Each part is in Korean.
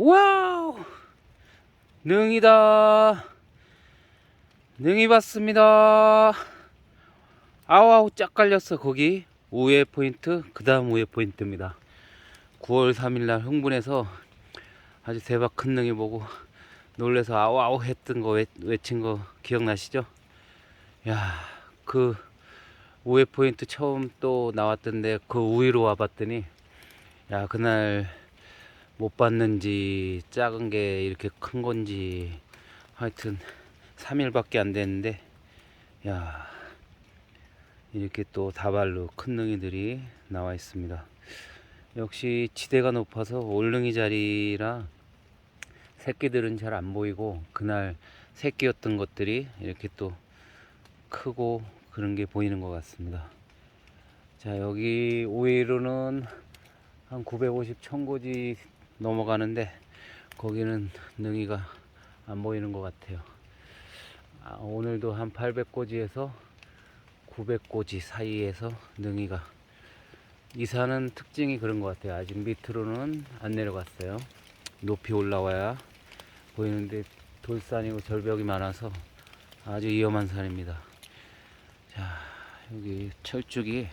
와우. 능이다. 능이 봤습니다. 아우아우 짝 깔렸어 거기. 우회 포인트 그 다음 우회 포인트입니다. 9월 3일날 흥분해서 아주 대박 큰 능이 보고 놀래서 아우아우 했던 거 외, 외친 거 기억나시죠? 야그 우회 포인트 처음 또 나왔던데 그 우위로 와봤더니 야 그날 못 봤는지 작은 게 이렇게 큰 건지. 하여튼 3일밖에 안 됐는데 야 이렇게 또 다발로 큰 능이들이 나와 있습니다. 역시 지대가 높아서 올능이 자리라 새끼들은 잘 안 보이고 그날 새끼였던 것들이 이렇게 또 크고 그런 게 보이는 것 같습니다. 자 여기 오이로는 한 950, 1000고지 넘어가는데 거기는 능이가 안 보이는 것 같아요. 아, 오늘도 한 800고지에서 900고지 사이에서 능이가 이사는 특징이 그런 것 같아요. 아직 밑으로는 안 내려갔어요. 높이 올라와야 보이는데 돌산이고 절벽이 많아서 아주 위험한 산입니다. 자 여기 철쭉이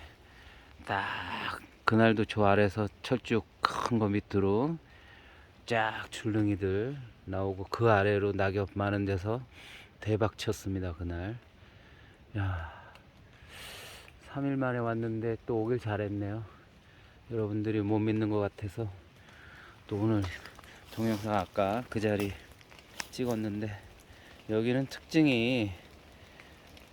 딱 그날도 저 아래서 철쭉 큰 거 밑으로 쫙 줄능이들 나오고 그 아래로 낙엽 많은 데서 대박 쳤습니다 그날. 야 3일 만에 왔는데 또 오길 잘했네요. 여러분들이 못 믿는 것 같아서 또 오늘 동영상 아까 그 자리 찍었는데 여기는 특징이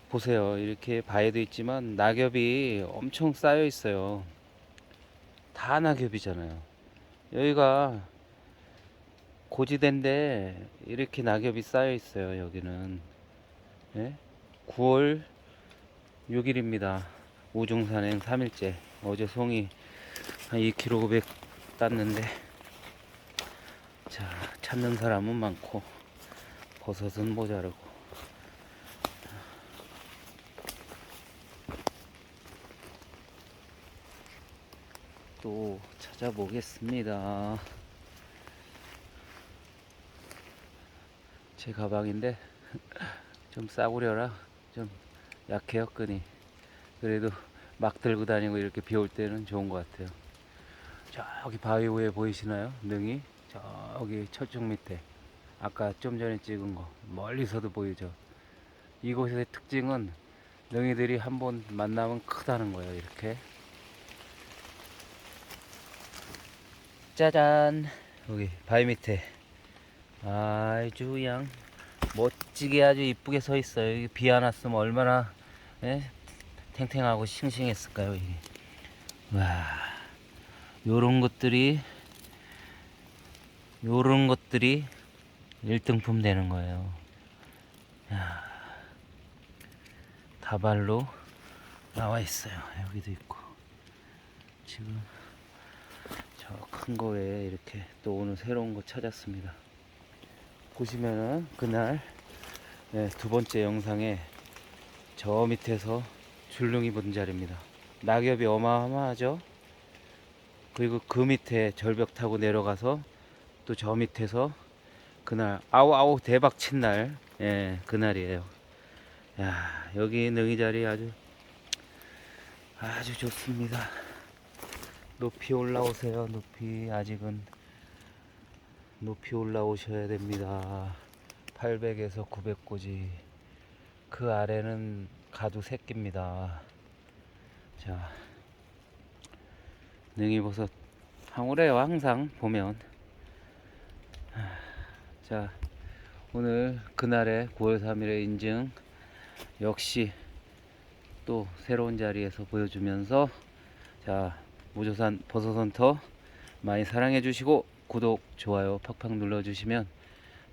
보세요. 이렇게 바에도 있지만 낙엽이 엄청 쌓여 있어요. 다 낙엽이잖아요. 여기가 고지대인데 이렇게 낙엽이 쌓여 있어요 여기는 예? 9월 6일입니다 우중산행 3일째 어제 송이 한 2kg 500 땄는데 자 찾는 사람은 많고 버섯은 모자르고 또 찾아보겠습니다. 제 가방인데 좀 싸구려라. 좀 약해요 끈이. 그래도 막 들고 다니고 이렇게 비 올 때는 좋은 것 같아요. 저기 바위 위에 보이시나요? 능이? 저기 철쭉 밑에. 아까 좀 전에 찍은 거. 멀리서도 보이죠? 이곳의 특징은 능이들이 한 번 만나면 크다는 거예요 이렇게. 짜잔! 여기 바위 밑에 아주 그냥 멋지게 아주 이쁘게 서 있어요. 비 안 왔으면 얼마나 예? 탱탱하고 싱싱했을까요 이게? 와 요런 것들이 요런 것들이 1등품 되는 거예요. 야, 다발로 나와 있어요. 여기도 있고. 지금 저 큰 거에 이렇게 또 오늘 새로운 거 찾았습니다. 보시면은 그날 네, 두 번째 영상에 저 밑에서 줄눈이 본 자리입니다. 낙엽이 어마어마하죠? 그리고 그 밑에 절벽 타고 내려가서 또 저 밑에서 그날 아우아우 대박 친 날, 예, 그날이에요. 야, 여기 능이 자리 아주 아주 좋습니다. 높이 올라오세요. 높이 아직은 높이 올라오셔야 됩니다. 800에서 900고지 그 아래는 가두 새끼입니다. 자, 능이버섯 황홀해요. 항상 보면. 자, 오늘 그날의 9월 3일의 인증 역시 또 새로운 자리에서 보여주면서 자 무조산 버섯헌터 많이 사랑해 주시고 구독 좋아요 팍팍 눌러 주시면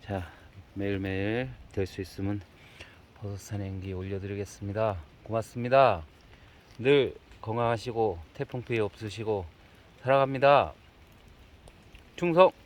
자 매일매일 될 수 있으면 버섯 산행기 올려드리겠습니다. 고맙습니다. 늘 건강하시고 태풍 피해 없으시고 사랑합니다. 충성